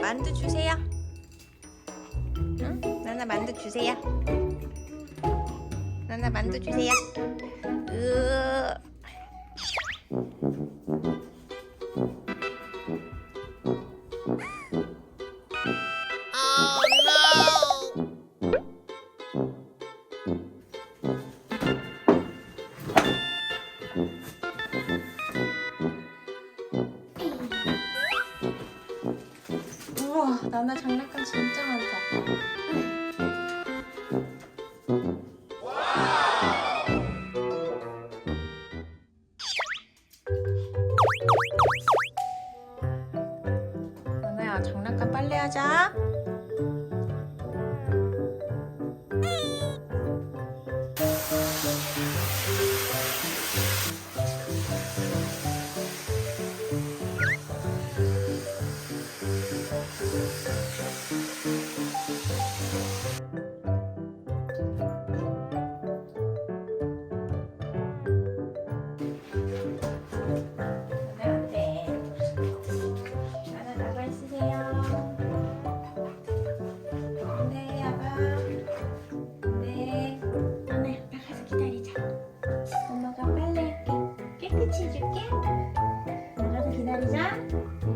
만두 주세요. 응? 나나 만두 주세요. 나나 만두 주세요. 으. 우와 나나 장난감 진짜 많다. 나나야 장난감 빨래하자. 엄마가 빨래 할게. 깨끗이 해줄게. 나가서 기다리자.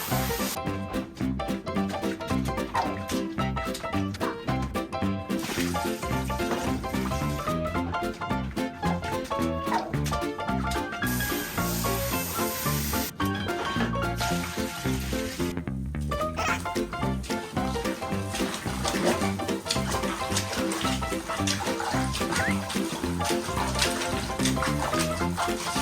감사합니다.